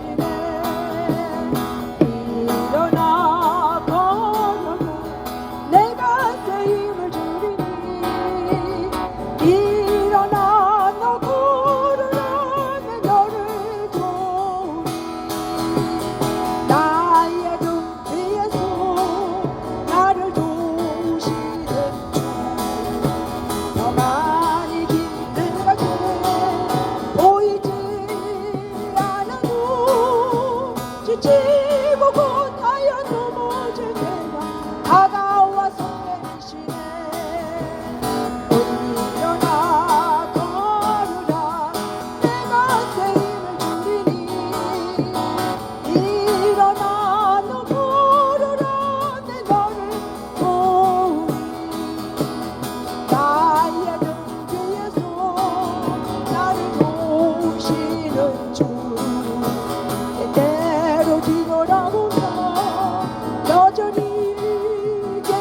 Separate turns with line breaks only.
Peace. 지치고 곧하여 넘어질 때가 다가와서 내리시네 일어나 걸으라 내가 새 힘을 주리니. 일어나 너 걸으라 내 너를 도우리 나의 등 뒤에서 나를 도우시는 주